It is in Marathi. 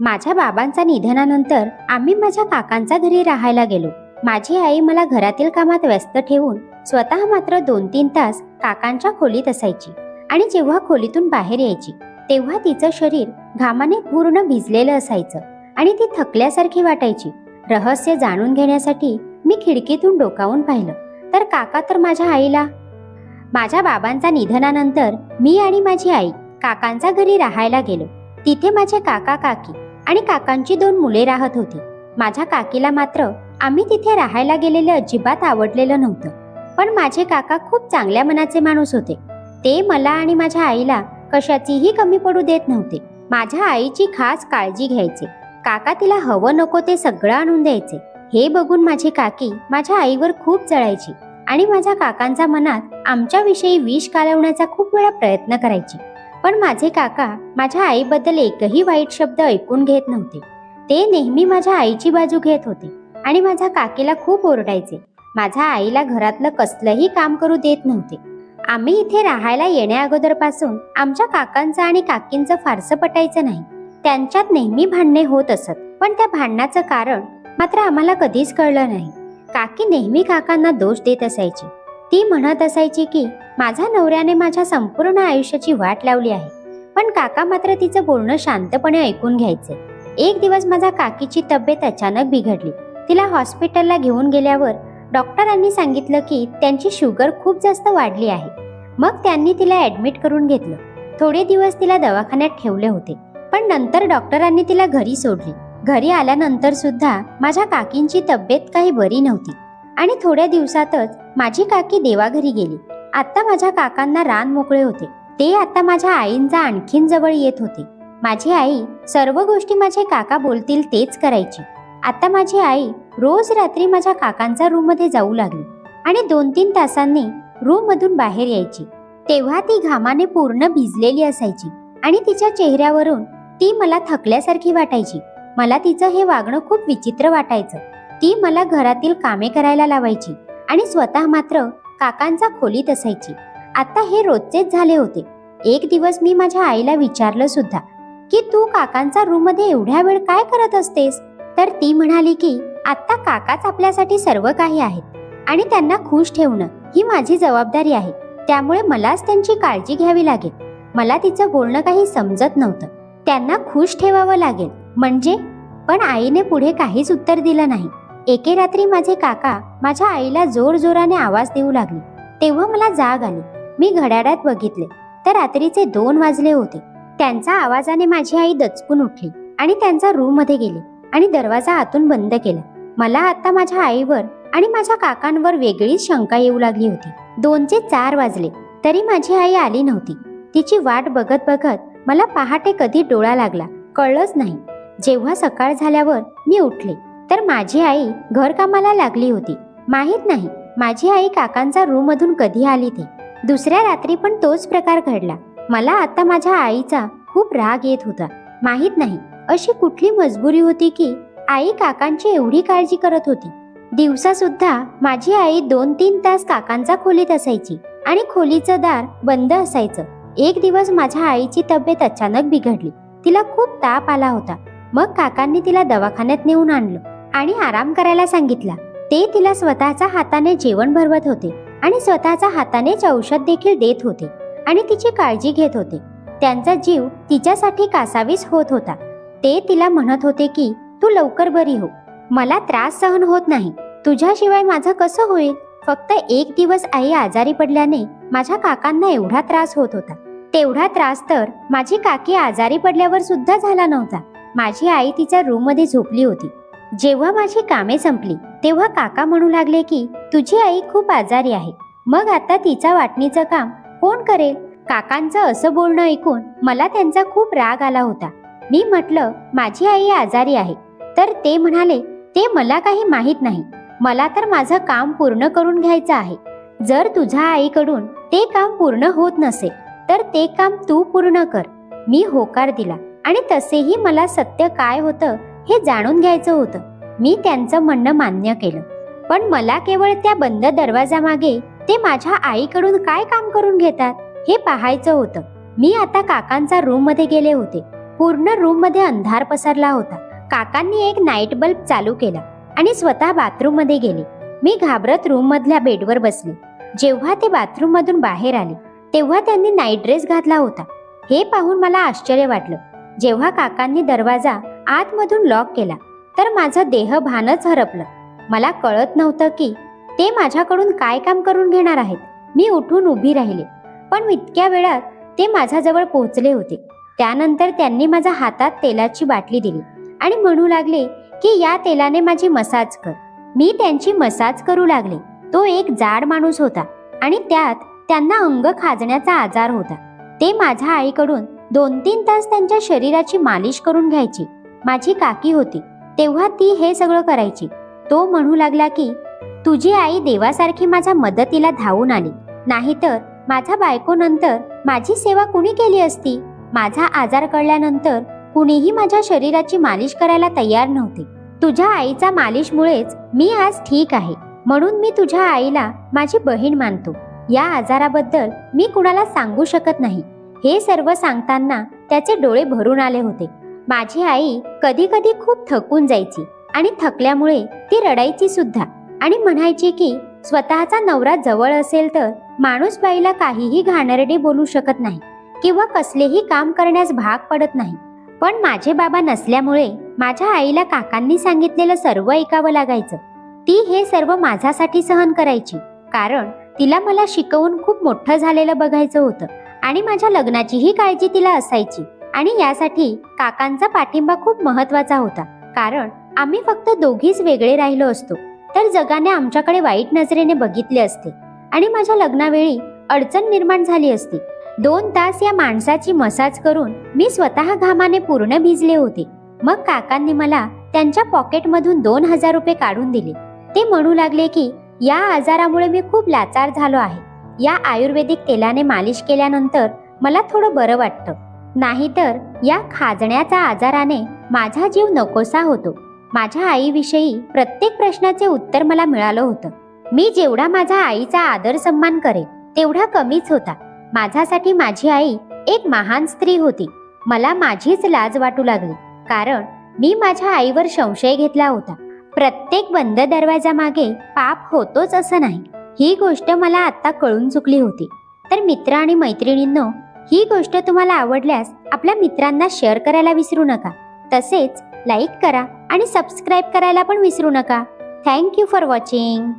माझ्या बाबांच्या निधनानंतर आम्ही माझ्या काकांच्या घरी राहायला गेलो. माझी आई मला घरातील कामात व्यस्त ठेवून स्वतः मात्र दोन तीन तास काकांच्या खोलीत असायची आणि जेव्हा खोलीतून बाहेर यायची तेव्हा तिचं शरीर घामाने पूर्ण भिजलेलं असायचं आणि ती थकल्यासारखी वाटायची. रहस्य जाणून घेण्यासाठी मी खिडकीतून डोकावून पाहिलं तर काका तर माझ्या आईला? माझ्या बाबांच्या निधनानंतर मी आणि माझी आई काकांच्या घरी राहायला गेलो. तिथे माझे काका काकी आणि काकांची दोन मुले राहत होती. माझ्या काकीला मात्र आम्ही तिथे राहायला गेलेलं अजिबात आवडलेलं नव्हतं. पण माझे काका खूप चांगल्या मनाचे माणूस होते. ते मला आणि माझ्या आईला कशाचीही कमी पडू देत नव्हते. माझ्या आईची खास काळजी घ्यायचे. काका तिला हवं नको ते सगळं आणून द्यायचे. हे बघून माझी काकी माझ्या आईवर खूप जळायची आणि माझ्या काकांच्या मनात आमच्याविषयी विष कालवण्याचा खूप वेळा प्रयत्न करायची. पण माझे काका माझ्या आईबद्दल एकही वाईट शब्द ऐकून घेत नव्हते. ते नेहमी माझ्या आईची बाजू घेत होते आणि माझ्या काकीला खूप ओरडायचे. माझ्या आईला घरातलं कसलंही काम करू देत नव्हते. आम्ही इथे राहायला येण्या अगोदरपासून आमच्या काकांचं आणि काकींचं फारसं पटायचं नाही. त्यांच्यात नेहमी भांडणे होत असत पण त्या भांडणाचं कारण मात्र आम्हाला कधीच कळलं नाही. काकी नेहमी काकांना दोष देत असायची. ती म्हणत असायची की माझ्या नवऱ्याने माझ्या संपूर्ण आयुष्याची वाट लावली आहे. पण काका मात्र तिचं बोलणं शांतपणे ऐकून घ्यायचे. एक दिवस माझ्या काकीची तब्येत अचानक बिघडली. तिला हॉस्पिटलला घेऊन गेल्यावर डॉक्टरांनी सांगितलं की त्यांची शुगर खूप जास्त वाढली आहे. मग त्यांनी तिला ऍडमिट करून घेतलं. थोडे दिवस तिला दवाखान्यात ठेवले होते. पण नंतर डॉक्टरांनी तिला घरी सोडली. घरी आल्यानंतर सुद्धा माझ्या काकींची तब्येत काही बरी नव्हती. आणि थोड्या दिवसातच माझी काकी देवाघरी गेली. आता माझ्या काकांना रान मोकळे होते. ते आता माझ्या आईंचा आणखीन जवळ येत होते. माझी आई सर्व गोष्टी माझे काका बोलतील तेच करायची. आता माझी आई रोज रात्री माझ्या काकांचा रूममध्ये जाऊ लागली आणि दोन तीन तासांनी रूम मधून बाहेर यायची. तेव्हा ती घामाने पूर्ण भिजलेली असायची आणि तिच्या चेहऱ्यावरून ती मला थकल्यासारखी वाटायची. मला तिचं हे वागणं खूप विचित्र वाटायचं. ती मला घरातील कामे करायला लावायची आणि स्वतः मात्र काकांचा खोलीत असायची. आता हे रोजचेच झाले होते. एक दिवस मी माझ्या आईला विचारलं सुद्धा की तू काकांचा रूममध्ये एवढ्या वेळ काय करत असतेस? तर ती म्हणाली की आता काकाच आपल्यासाठी सर्व काही आहेत आणि त्यांना खुश ठेवणं ही माझी जबाबदारी आहे. त्यामुळे मलाच त्यांची काळजी घ्यावी लागेल. मला तिचं बोलणं काही समजत नव्हतं. त्यांना खुश ठेवावं लागेल. म्हणजे? पण आईने पुढे काहीच उत्तर दिलं नाही. एके रात्री माझे काका माझ्या आईला जोर जोराने आवाज देऊ लागले. तेव्हा मला जाग आली. मी घड्याळात बघितले. तर रात्रीचे दोन वाजले होते. त्यांच्या आवाजाने माझी आई दचकून उठली आणि त्यांचा रूममध्ये गेली आणि दरवाजा आतून बंद केला. मला आता माझ्या आईवर आणि माझ्या काकांवर वेगळीच शंका येऊ लागली होती. दोनचे चार वाजले. तरी माझी आई आली नव्हती. तिची वाट बघत बघत मला पहाटे कधी डोळा लागला. कळलंच नाही. जेव्हा सकाळ झाल्यावर मी उठले. माझी आई घरकामाला लागली होती. माहीत नाही माझी आई काकांचा रूम मधून कधी आली ते. दुसऱ्या रात्री पण तोच प्रकार घडला. मला आता माझ्या आईचा खूप राग येत होता. माहीत नाही अशी कुठली मजबुरी होती की आई काकांची एवढी काळजी करत होती. दिवसा सुद्धा माझी आई दोन तीन तास काकांचा खोलीत असायची आणि खोलीचं दार बंद असायचं. एक दिवस माझ्या आईची तब्येत अचानक बिघडली. तिला खूप ताप आला होता. मग काकांनी तिला दवाखान्यात नेऊन आणलं. आणि आराम करायला सांगितला. ते तिला स्वतःच्या हाताने जेवण भरवत होते आणि स्वतःच्या हातानेच औषध देखील देत होते आणि तिची काळजी घेत होते. त्यांचा जीव तिच्यासाठी कासावीस होत होता. ते तिला म्हणत होते की तू लवकर बरी हो. मला त्रास सहन होत नाही. तुझ्याशिवाय माझं कसं होईल? फक्त एक दिवस आई आजारी पडल्याने माझ्या काकांना एवढा त्रास होत होता. तेवढा त्रास तर माझी काकी आजारी पडल्यावर सुद्धा झाला नव्हता. माझी आई तिच्या रूममध्ये झोपली होती. जेव्हा माझी कामे संपली तेव्हा काका म्हणू लागले की तुझी आई खूप आजारी आहे. मग आता तिचा वाटणीचं काम कोण करेल? काकांचं असं बोलणं ऐकून मला त्यांचा खूप राग आला होता. मी म्हटलं माझी आई आजारी आहे. तर ते म्हणाले ते मला काही माहीत नाही. मला तर माझं काम पूर्ण करून घ्यायचं आहे. जर तुझ्या आईकडून ते काम पूर्ण होत नसेल तर ते काम तू पूर्ण कर. मी होकार दिला आणि तसेही मला सत्य काय होतं हे जाणून घ्यायचं होतं. मी त्यांचं म्हणणं मान्य केलं. पण मला केवळ त्या बंद दरवाजामागे ते माझ्या आईकडून काय काम करून घेतात हे पाहायचं होतं. मी आता काकांचा रूममध्ये गेले होते. पूर्ण रूममध्ये अंधार पसरला होता. काकांनी एक नाईट बल्ब चालू केला आणि स्वतः बाथरूममध्ये गेले. मी घाबरत रूम मधल्या बेडवर बसले. जेव्हा ते बाथरूम मधून बाहेर आले तेव्हा त्यांनी नाईट ड्रेस घातला होता. हे पाहून मला आश्चर्य वाटलं. जेव्हा काकांनी दरवाजा आतमधून लॉक केला. तर माझं देह भानच हरपलं. मला कळत नव्हतं की ते माझ्याकडून काय काम करून घेणार आहेत. मी उठून उभी राहिले. पण इतक्या वेळात ते माझ्याजवळ पोहोचले होते. त्यानंतर त्यांनी माझ्या हातात तेलाची बाटली दिली आणि म्हणू लागले की या तेलाने माझी मसाज कर. मी त्यांची मसाज करू लागले. तो एक जाड माणूस होता आणि त्यात त्यांना अंग खाजण्याचा आजार होता. ते माझ्या आईकडून दोन तीन तास त्यांच्या शरीराची मालिश करून घ्यायची. माझी काकी होती तेव्हा ती हे सगळं करायची. तो म्हणू लागला की तुझी आई देवासारखी माझ्या मदतीला धावून आली. नाहीतर माझ्या बायकोनंतर माझी सेवा कुणी केली असती? माझा आजार कळल्यानंतर कुणीही माझ्या शरीराची मालिश करायला तयार नव्हते. तुझ्या आईचा मालिशमुळेच मी आज ठीक आहे. म्हणून मी तुझ्या आईला माझी बहीण मानतो. या आजाराबद्दल मी कुणाला सांगू शकत नाही. हे सर्व सांगताना त्याचे डोळे भरून आले होते. माझी आई कधी कधी खूप थकून जायची आणि थकल्यामुळे ती रडायची सुद्धा. आणि म्हणायची की स्वतःचा नवरा जवळ असेल तर माणूस बाईला काहीही घाणेरडे बोलू शकत नाही किंवा कसलेही काम करण्यास भाग पडत नाही. पण माझे बाबा नसल्यामुळे माझ्या आईला काकांनी सांगितलेलं सर्व ऐकावं लागायचं. ती हे सर्व माझ्यासाठी सहन करायची. कारण तिला मला शिकवून खूप मोठं झालेलं बघायचं होतं आणि माझ्या लग्नाचीही काळजी तिला असायची. आणि यासाठी काकांचा पाठिंबा खूप महत्त्वाचा होता. कारण आम्ही फक्त दोघीच वेगळे राहिलो असतो. तर जगाने आमच्याकडे वाईट नजरेने बघितले असते. आणि माझ्या लग्नावेळी अडचण निर्माण झाली असती. दोन तास या माणसाची मसाज करून मी स्वतः घामाने पूर्ण भिजले होते. मग काकांनी मला त्यांच्या पॉकेटमधून दोन हजार रुपये काढून दिले. ते म्हणू लागले की या आजारामुळे मी खूप लाचार झालो आहे. या आयुर्वेदिक तेलाने मालिश केल्यानंतर मला थोडं बरं वाटतं. नाहीतर या खाजण्याच्या आजाराने माझा जीव नकोसा होतो. माझ्या आईविषयी प्रत्येक प्रश्नाचे उत्तर मला मिळालं होतं. मी जेवढा माझ्या आईचा आदर सन्मान करेन तेवढा कमीच होता. माझ्यासाठी माझी आई एक महान स्त्री होती. मला माझीच लाज वाटू लागली कारण मी माझ्या आईवर संशय घेतला होता. प्रत्येक बंद दरवाजा मागे पाप होतोच असं नाही. ही गोष्ट मला आता कळून चुकली होती. तर मित्र आणि मैत्रिणींनो ही गोष्ट तुम्हाला आवडल्यास आपल्या मित्रांना शेअर करायला विसरू नका. तसेच लाईक करा आणि सबस्क्राईब करायला पण विसरू नका. Thank you for watching